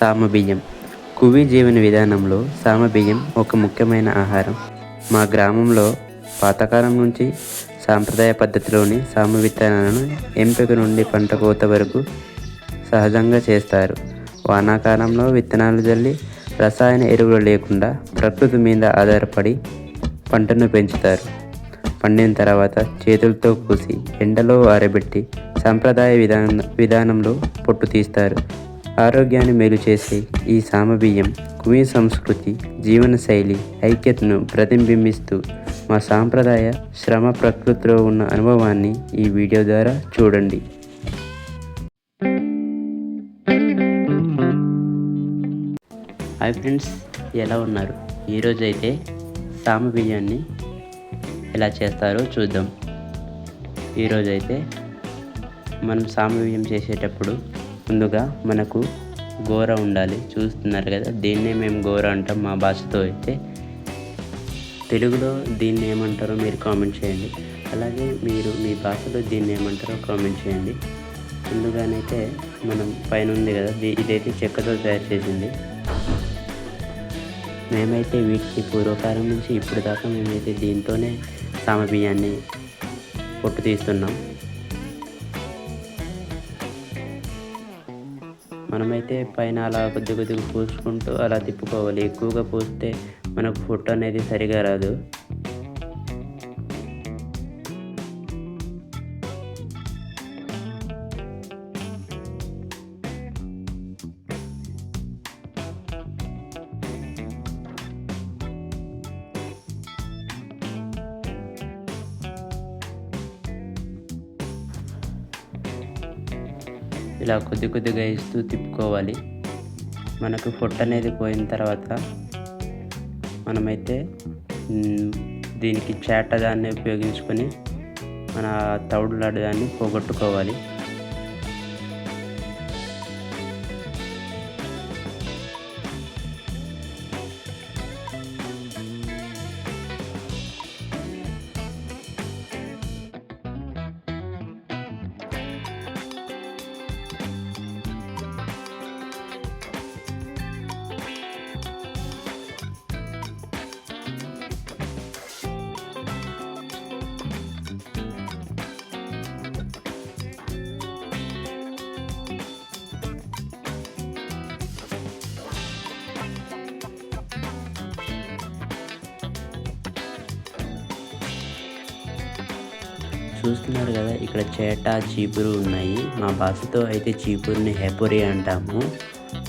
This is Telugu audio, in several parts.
సామబియ్యం. కువి జీవన విధానంలో సామబియ్యం ఒక ముఖ్యమైన ఆహారం. మా గ్రామంలో పాతకాలం నుంచి సాంప్రదాయ పద్ధతిలోని సామ విత్తనాలను ఎంపిక నుండి పంట కోత వరకు సహజంగా చేస్తారు. వానాకాలంలో విత్తనాలు జల్లి రసాయన ఎరువులు లేకుండా ప్రకృతి మీద ఆధారపడి పంటను పెంచుతారు. పండిన తర్వాత చేతులతో కోసి ఎండలో ఆరబెట్టి సాంప్రదాయ విధాన విధానంలో పొట్టు తీస్తారు. ఆరోగ్యాన్ని మేలు చేసే ఈ సామబియ్యం కుమీ సంస్కృతి జీవనశైలి ఐక్యతను ప్రతిబింబిస్తూ మా సాంప్రదాయ శ్రమ ప్రకృతిలో ఉన్న అనుభవాన్ని ఈ వీడియో ద్వారా చూడండి. హాయ్ ఫ్రెండ్స్ ఎలా ఉన్నారు? ఈరోజు అయితే సామ బియ్యాన్ని ఎలా చేస్తారో చూద్దాం. ఈరోజైతే మనం సామ బియ్యం చేసేటప్పుడు ముందుగా మనకు గోర ఉండాలి. చూస్తున్నారు కదా దీన్నే మేము గోర అంటాం మా భాషతో అయితే. తెలుగులో దీన్ని ఏమంటారో మీరు కామెంట్ చేయండి. అలాగే మీరు మీ భాషలో దీన్ని ఏమంటారో కామెంట్ చేయండి. ముందుగానైతే మనం పైన ఉంది కదా ఇదైతే చెక్కతో తయారు చేసింది. మేమైతే వీటికి పూర్వకాలం నుంచి ఇప్పుడు దాకా మేమైతే దీంతోనే సామ బియ్యాన్ని పొట్టు తీస్తున్నాం. మనమైతే పైన అలా కొద్ది కొద్దిగా పూసుకుంటూ అలా తిప్పుకోవాలి. ఎక్కువగా పూస్తే మనకు ఫుట్ అనేది సరిగా రాదు. ఇలా కొద్ది కొద్దిగా ఇస్తూ తిప్పుకోవాలి. మనకు పొట్టు అనేది పోయిన తర్వాత మనమైతే దీనికి చేట దాన్ని ఉపయోగించుకొని మన తౌడు దాన్ని పోగొట్టుకోవాలి. చూస్తున్నారు కదా ఇక్కడ చేట చీపురు ఉన్నాయి. మా భాషతో అయితే చీపురుని హెపురి అంటాము.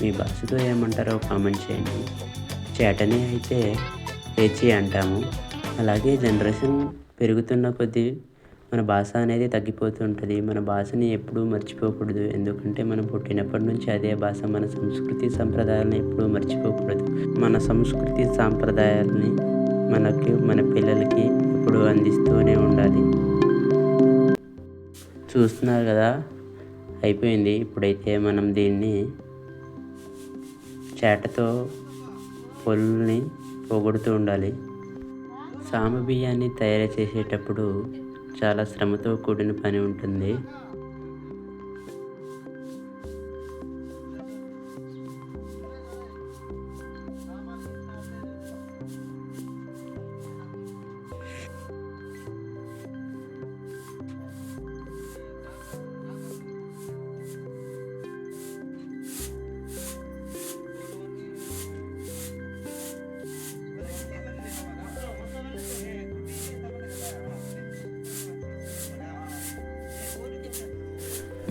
మీ భాషతో ఏమంటారో కామెంట్ చేయండి. చేటని అయితే హెచి అంటాము. అలాగే జనరేషన్ పెరుగుతున్న కొద్దీ మన భాష అనేది తగ్గిపోతుంటుంది మన భాషని ఎప్పుడూ మర్చిపోకూడదు. ఎందుకంటే మనం పుట్టినప్పటి నుంచి అదే భాష మన సంస్కృతి సంప్రదాయాలను ఎప్పుడూ మర్చిపోకూడదు. మన సంస్కృతి సాంప్రదాయాలని మనకి మన పిల్లలకి ఎప్పుడూ అందిస్తూనే ఉండాలి. చూస్తున్నారు కదా అయిపోయింది. ఇప్పుడైతే మనం దీన్ని చేటతో పొల్లుని పోగొడుతూ ఉండాలి. సామ బియ్యాన్ని తయారు చేసేటప్పుడు చాలా శ్రమతో కూడిన పని ఉంటుంది.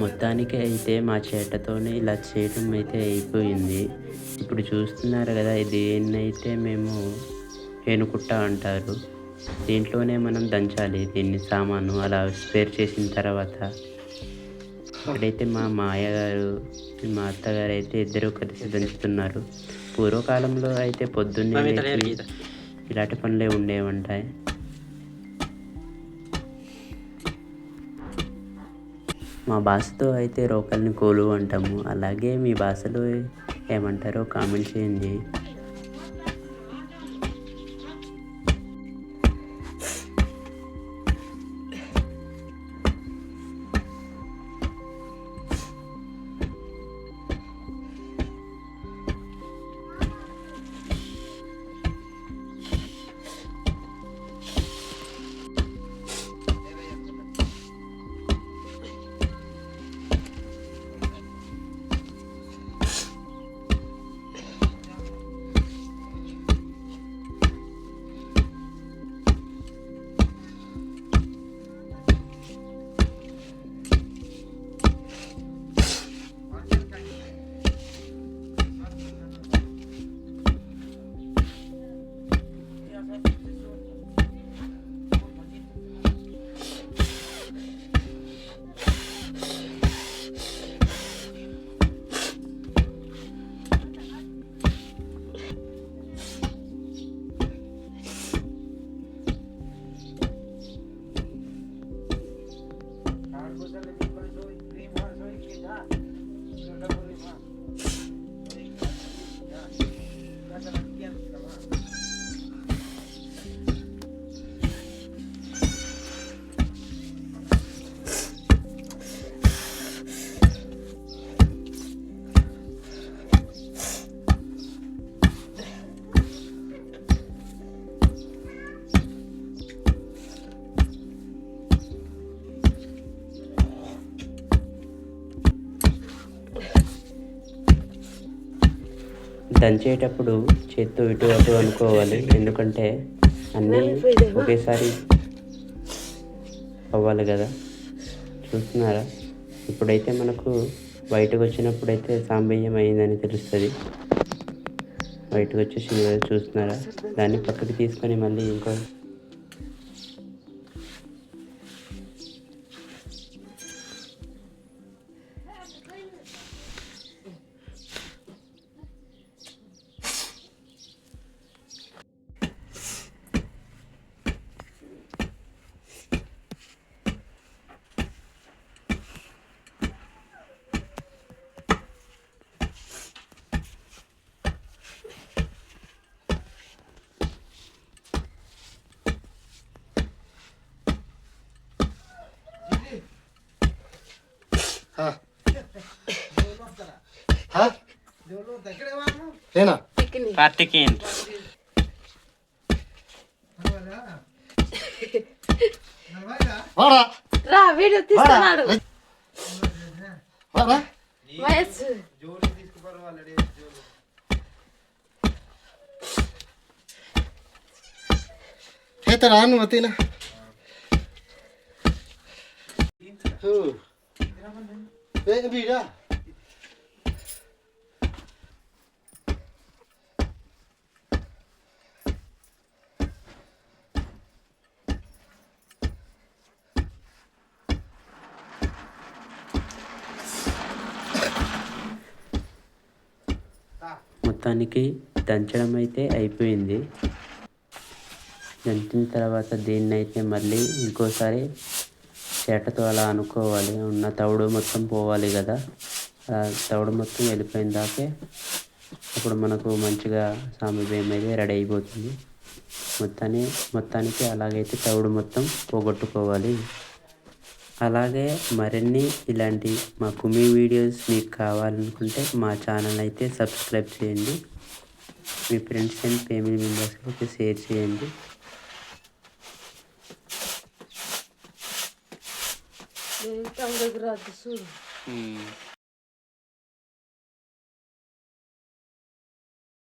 మొత్తానికి అయితే మా చేటతోనే ఇలా చేయడం అయితే అయిపోయింది. ఇప్పుడు చూస్తున్నారు కదా దీన్నైతే మేము ఏనుకుట్ట అంటారు. దీంట్లోనే మనం దంచాలి దీన్ని సామాను అలా స్పేర్ చేసిన తర్వాత. ఇక్కడైతే మా మాయ గారు మా అత్తగారు అయితే ఇద్దరు కలిసి దంచుతున్నారు. పూర్వకాలంలో అయితే పొద్దున్నే ఇలాంటి పనులే ఉండేవంటాయి. మా భాషతో అయితే రోకల్ని కోలు అంటాము. అలాగే మీ భాషలో ఏమంటారో కామెంట్ చేయండి. cosa le digo a eso y más hoy que ya, no la podemos más. దంచేటప్పుడు చేత్తో ఇటు అటు అనుకోవాలి. ఎందుకంటే అన్నీ ఒకేసారి అవ్వాలి కదా. చూస్తున్నారా? ఇప్పుడైతే మనకు బయటకు వచ్చినప్పుడైతే సాంబయ్యం అయిందని తెలుస్తుంది. బయటకు వచ్చేసింది కదా చూస్తున్నారా? దాన్ని పక్కకి తీసుకొని మళ్ళీ ఇంకో ఏనా? కార్తికేయన్ వాడా? రా వీడియో తీస్తున్నాడు. వాడా? వయస్సు జోలి తీసుకుపోవాలి అయితే రాను మతీనా వీడా మొత్తానికి దంచడం అయితే అయిపోయింది. దంచిన తర్వాత దీన్ని అయితే మళ్ళీ ఇంకోసారి చేటతో అలా అనుకోవాలి. ఉన్న తవుడు మొత్తం పోవాలి కదా. ఆ తవుడు మొత్తం వెళ్ళిపోయిన దాకే అప్పుడు మనకు మంచిగా సామీప్యం అయితే రెడీ అయిపోతుంది. మొత్తాన్ని మొత్తానికి అలాగైతే తవుడు మొత్తం పోగొట్టుకోవాలి. అలాగే మరిన్ని ఇలాంటి మా కుమి వీడియోస్ మీకు కావాలనుకుంటే మా ఛానల్ అయితే సబ్స్క్రైబ్ చేయండి. మీ ఫ్రెండ్స్ అండ్ ఫ్యామిలీ మెంబర్స్కి షేర్ చేయండి. ఇంకా దగ్గర చూడు.